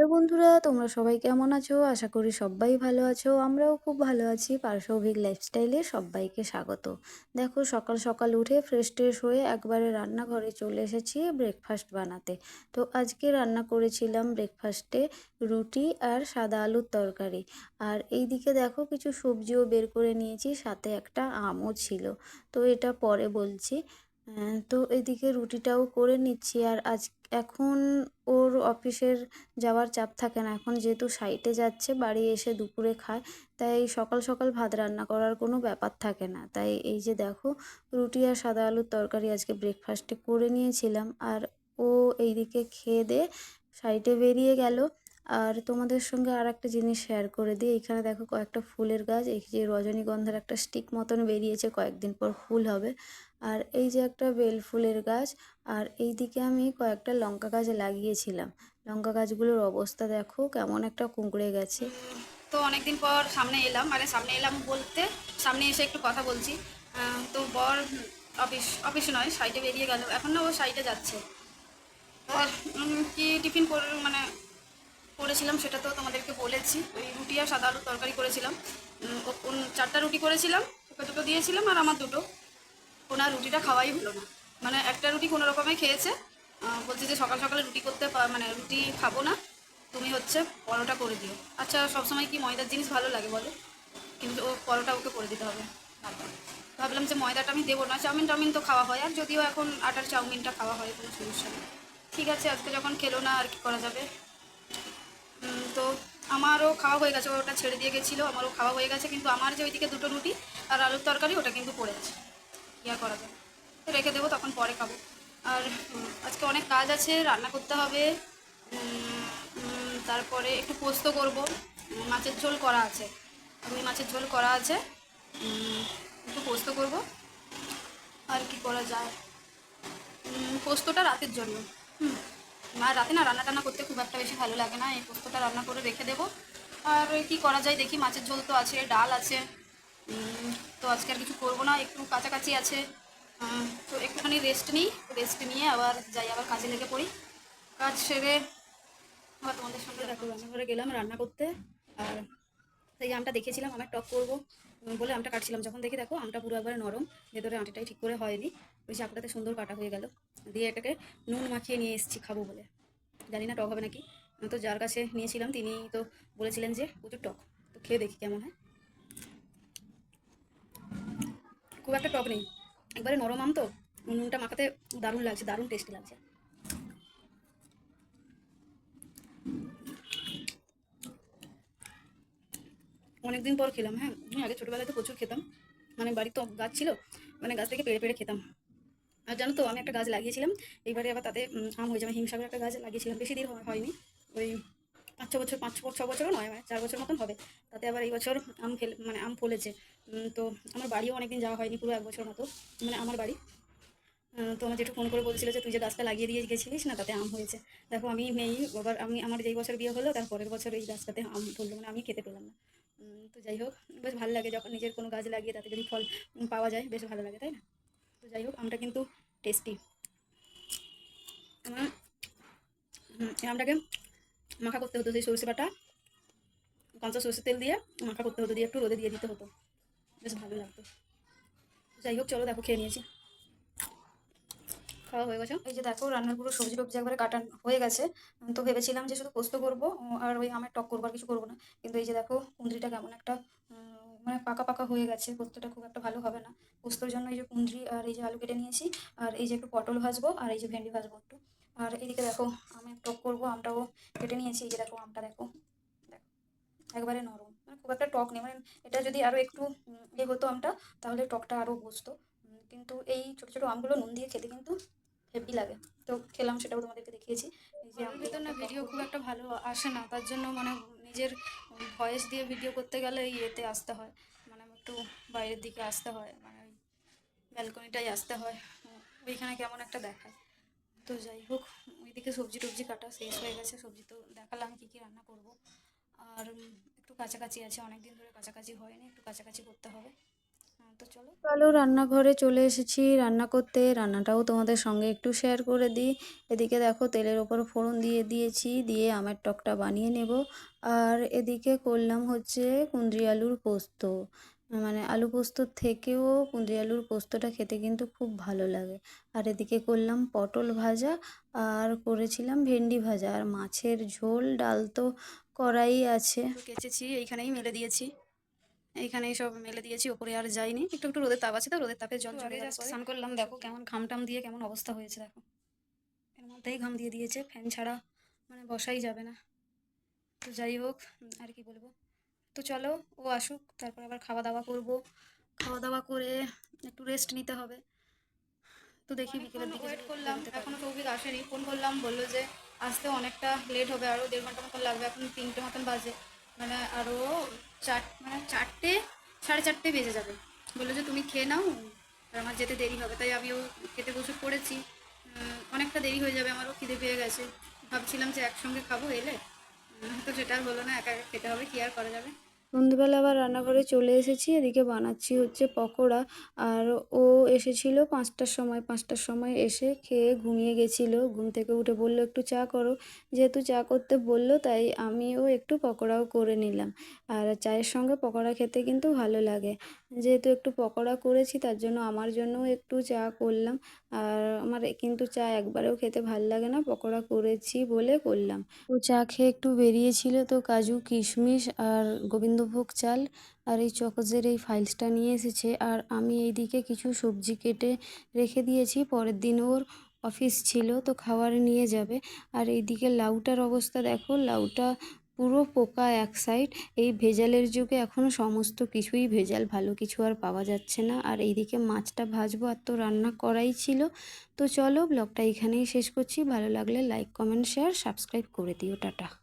Hello বন্ধুরা, তোমরা সবাই কেমন আছো? আশা করি সবাই ভালো আছো। আমরাও খুব ভালো আছি। পারসৌভিক লাইফস্টাইলে সবাইকে স্বাগত। দেখো, সকাল সকাল উঠে ফ্রেশ ট্রেশ হয়ে একবারে রান্নাঘরে চলে এসেছি ব্রেকফাস্ট বানাতে। তো আজকে রান্না করেছিলাম ব্রেকফাস্টে রুটি আর সাদা আলুর তরকারি। আর এই দিকে দেখো, কিছু সবজিও বের করে নিয়েছি, সাথে একটা আমও ছিল। তো এটা পরে বলছি। তো এদিকে রুটিটাও করে নিচ্ছি। আর আজ, এখন ওর অফিসের যাওয়ার চাপ থাকে না। এখন যেহেতু সাইটে যাচ্ছে, বাড়ি এসে দুপুরে খায়, তাই সকাল সকাল ভাত রান্না করার কোনো ব্যাপার থাকে না। তাই এই যে দেখো, রুটি আর সাদা আলুর তরকারি আজকে ব্রেকফাস্টে করে নিয়েছিলাম। আর ও এইদিকে খেয়ে দিয়ে সাইটে বেরিয়ে গেল। আর তোমাদের সঙ্গে আর একটা জিনিস শেয়ার করে দিই। এখানে দেখো কয়েকটা ফুলের গাছ, এই যে রজনীগন্ধার একটা স্টিক মতন বেরিয়েছে, কয়েকদিন পর ফুল হবে। আর এই যে একটা বেল ফুলের গাছ, আর এই দিকে আমি কয়েকটা লঙ্কা গাছ লাগিয়েছিলাম। লঙ্কা গাছগুলোর অবস্থা দেখো কেমন একটা কুঁকড়ে গেছে। তো অনেকদিন পর সামনে এলাম মানে সামনে এলাম বলতে, সামনে এসে একটু কথা বলছি। তো বর অফিস অফিস নয় সাইডে বেরিয়ে গেল। এখন না ও সাইডে যাচ্ছে। আর কি টিফিন করে মানে করেছিলাম, সেটা তো তোমাদেরকে বলেছি। ওই রুটি আর সাদা আলুর তরকারি করেছিলাম। চারটা রুটি করেছিলাম, ওকে দুটো দিয়েছিলাম আর আমার দুটো। ওনার রুটিটা খাওয়াই হলো না। মানে একটা রুটি কোনো রকমে খেয়েছে। বলছে যে সকাল সকালে রুটি করতে মানে রুটি খাব না। তুমি হচ্ছে পরোটা করে দিও। আচ্ছা সবসময় কি ময়দার জিনিস ভালো লাগে বলো? কিন্তু ও পরোটা ওকে করে দিতে হবে। ভাবলাম যে ময়দাটা আমি দেবো না। চাউমিন টাউমিন তো খাওয়া হয়। আর যদিও এখন আটার চাউমিনটা খাওয়া হয় কোনো সমস্যা নেই। ঠিক আছে, আজকে যখন খেলো না আর কি করা যাবে? আমারও খাওয়া হয়ে গেছে, ওটা ছেড়ে দিয়ে গেছিল, আমারও খাওয়া হয়ে গেছে, কিন্তু আমার যে ওইদিকে দুটো রুটি আর আলুর তরকারি, ওটা কিন্তু পড়ে আছে। আর করা যাবে রেখে দেবো, তখন পরে খাব। আর আজকে অনেক কাজ আছে, রান্না করতে হবে তারপরে একটু পোস্ত করব মাছের ঝোল করা আছে। রুই মাছের ঝোল করা আছে একটু পোস্ত করব। আর কি করা যায়? পোস্তটা রাতের জন্য। হুম। আর রাতে না রান্না টান্না করতে খুব একটা বেশি ভালো লাগে না। এই পোস্তটা রান্না করে রেখে দেবো। আর কি করা যায় দেখি, মাছের ঝোল তো আছে, ডাল আছে। তো আজকে আর কিছু করব না, একটু কাছাকাছি আছে। তো একটুখানি রেস্ট নিই রেস্ট নিয়ে আবার যাই, আবার কাজে লেগে পড়ি। কাজ সেরে আবার তোমাদের সঙ্গে রান্নাঘরে গেলাম রান্না করতে, আর সেই আমটা দেখেছিলাম আমার টক করব। বলে আমটা কাটছিলাম। যখন দেখি দেখো আমটা পুরো একবারে নরম, ভেতরে আঁটিটাই ঠিক করে হয়নি। ওই চাকুটাতে সুন্দর কাটা হয়ে গেল। দিয়ে এটাকে নুন মাখিয়ে নিয়ে এসেছি খাব বলে। জানি না টক হবে নাকি। তো যার কাছে নিয়েছিলাম, তিনি তো বলেছিলেন যে প্রচুর টক। তো খেয়ে দেখি কেমন হয়। খুব একটা টক নেই। একবারে নরম আম তো। নুনটা মাখাতে দারুণ লাগছে, দারুণ টেস্টি লাগছে। অনেকদিন পর খেলাম হ্যাঁ? আমি আগে ছোটোবেলায় তো প্রচুর খেতাম। মানে বাড়ির তো গাছ ছিল মানে গাছ থেকে পেড়ে পেড়ে খেতাম। আর জানো তো, আমি একটা গাছ লাগিয়েছিলাম, এইবারে আবার তাতে আম হয়ে যাবে হিমসাগর একটা গাছ লাগিয়েছিলাম, বেশি দিন হয়নি। ওই পাঁচ ছ বছর, পাঁচ, ছ বছরও নয় মানে চার বছর মতন হবে। তাতে আবার এই বছর আম ফেল মানে আম ফলেছে। তো আমার বাড়িও অনেকদিন যাওয়া হয়নি, পুরো এক বছর মতো মানে আমার বাড়ি। তো আমার যেটু ফোন করে বলছিল যে, তুই যে গাছটা লাগিয়ে দিয়ে গেছিলিস না, তাতে আম হয়েছে। দেখো, আমি নেই আবার আমি, আমার যেই বছর বিয়ে হলো, তার পরের বছর এই গাছটাতে আম ফললো মানে আমি খেতে পেলাম না। তো যাই হোক, বেশ ভালো লাগে যখন নিজের কোনো গাছ লাগিয়ে তাতে যদি ফল পাওয়া যায়, বেশ ভালো লাগে, তাই না? তো যাই হোক, আমটা কিন্তু টেস্টি আমার আমটাকে মাখা করতে হতো সেই সরষে বাটা, কাঁচা সরষের তেল দিয়ে মাখা করতে হতো, দিয়ে একটু রোদে দিয়ে দিতে হতো। বেশ ভালো লাগতো। যাই হোক, চলো দেখো, খেয়ে নিয়েছি। খাওয়া হয়ে গেছে। এই যে দেখো, রান্নার পুরো সবজি টবজি একবারে কাটা হয়ে গেছে। তো ভেবেছিলাম যে শুধু পোস্ত করব আর ওই আমের টক করব আর কিছু করব না। কিন্তু এই যে দেখো, কুঁদরিটা কেমন একটা মানে পাকা পাকা হয়ে গেছে। পোস্তটা খুব একটা ভালো হবে না। পোস্তর জন্য এই যে কুঁদরি আর এই যে আলু কেটে নিয়েছি, আর এই যে একটু পটল ভাজবো, আর এই যে ভেন্ডি ভাজবো একটু। আর এইদিকে দেখো, আমের টক করব, আমটাও কেটে নিয়েছি। এই যে দেখো, আমটা দেখো একবারে নরম। মানে খুব একটা টক নেই। মানে এটা যদি আরও একটু ইয়ে হতো আমটা, তাহলে টকটা আরও বসতো কিন্তু এই ছোটো ছোটো আমগুলো নুন দিয়ে খেতে কিন্তু হেভি লাগে। তো খেলাম সেটাও তোমাদেরকে দেখিয়েছি। যে আমি ভিতর না ভিডিও খুব একটা ভালো আসে না। তার জন্য মানে নিজের ভয়েস দিয়ে ভিডিও করতে গেলে ইয়েতে আসতে হয়। মানে একটু বাইরের দিকে আসতে হয়। মানে ওই ব্যালকনিটাই আসতে হয়। ওইখানে কেমন একটা দেখায়। তো যাই হোক ওইদিকে সবজি টবজি কাটা শেষ হয়ে গেছে। সবজি তো দেখালাম কী কী রান্না করব। আর একটু কাছাকাছি আছে। অনেক দিন ধরে কাছাকাছি হয়নি। একটু কাছাকাছি করতে হবে। তো চলো। চলো রান্নাঘরে চলে এসেছি রান্না করতে। রান্নাটাও তোমাদের সঙ্গে একটু শেয়ার করে দিই। এদিকে দেখো তেলের ওপর ফোড়ন দিয়ে দিয়েছি দিয়ে আমের টকটা বানিয়ে নেব। আর এদিকে করলাম হচ্ছে কুঁদরি আলুর পোস্ত। মানে আলু পোস্তর থেকেও কুঁদরি আলুর পোস্তটা খেতে কিন্তু খুব ভালো লাগে। আর এদিকে করলাম পটল ভাজা আর করেছিলাম ভেন্ডি ভাজা। আর মাছের ঝোল ডাল তো করাই আছে। কেচেছি এইখানেই মেলে দিয়েছি। এইখানেই সব মেলে দিয়েছি ওপরে আর যাইনি। একটু একটু রোদের তাপ আছে তো রোদের তাপে জল জাস্ট স্নান করলাম দেখো কেমন ঘাম টাম দিয়ে কেমন অবস্থা হয়েছে দেখো। এর মধ্যেই ঘাম দিয়ে দিয়েছে ফ্যান ছাড়া মানে বসাই যাবে না। তো যাই হোক আর কি বলব। তো চলো ও আসুক তারপর আবার খাওয়া দাওয়া করব। খাওয়া দাওয়া করে একটু রেস্ট নিতে হবে। তো দেখি বিকেলের দিকে ওয়েট করলাম বেরোতে পারি। এখনও সৌভিক আসেনি। ফোন করলাম বলল যে আসতে অনেকটা লেট হবে আরও দেড় ঘণ্টা মতন লাগবে এখন তিনটে মতন বাজে। মানে আরও চার মানে চারটে, সাড়ে চারটে বেজে যাবে। বলল যে, তুমি খেয়ে নাও, আর আমার যেতে দেরি হবে। তাই আমিও খেতে বসে পড়েছি। অনেকটা দেরি হয়ে যাবে, আমারও খিদে পেয়ে গেছে। ভাবছিলাম যে একসঙ্গে খাব এলে। তো সেটা হলো না, একা একা খেতে হবে, কি আর করা যাবে? সন্ধ্যেবেলা আবার রান্নাঘরে চলে এসেছি, এদিকে বানাচ্ছি হচ্ছে পকোড়া। আর ও এসেছিল পাঁচটার সময় পাঁচটার সময় এসে খেয়ে ঘুমিয়ে গেছিল। ঘুম থেকে উঠে বলল, একটু চা করো। যেহেতু চা করতে বলল, তাই আমিও একটু পকোড়াও করে নিলাম। আর চায়ের সঙ্গে পকোড়া খেতে কিন্তু ভালো লাগে। যেহেতু একটু পকোড়া করেছি, তার জন্য আমার জন্যও একটু চা করলাম। আর আমার কিন্তু চা একবারেও খেতে ভালো লাগে না, পকোড়া করেছি বলে করলাম। ও চা খেয়ে একটু বেরিয়েছিল তো, কাজু, কিশমিশ আর গোবিন্দভোগ চাল আর এই চকোজের এই ফাইলসটা নিয়ে এসেছে। আর আমি এইদিকে কিছু সবজি কেটে রেখে দিয়েছি। পরের দিন ওর অফিস ছিল, তো খাবার নিয়ে যাবে। আর এইদিকে লাউটার অবস্থা দেখো, লাউটা পুরো পোকা এক সাইড এই ভেজালের যুগে এখন সমস্ত কিছুই ভেজাল, ভালো কিছু আর পাওয়া যাচ্ছে না। আর এইদিকে মাছটা ভাজবো, আর তো রান্না করাই ছিল। তো চলো, ব্লগটা এখানেই শেষ করছি। ভালো লাগলে লাইক কমেন্ট শেয়ার সাবস্ক্রাইব করে দিও। টাটা।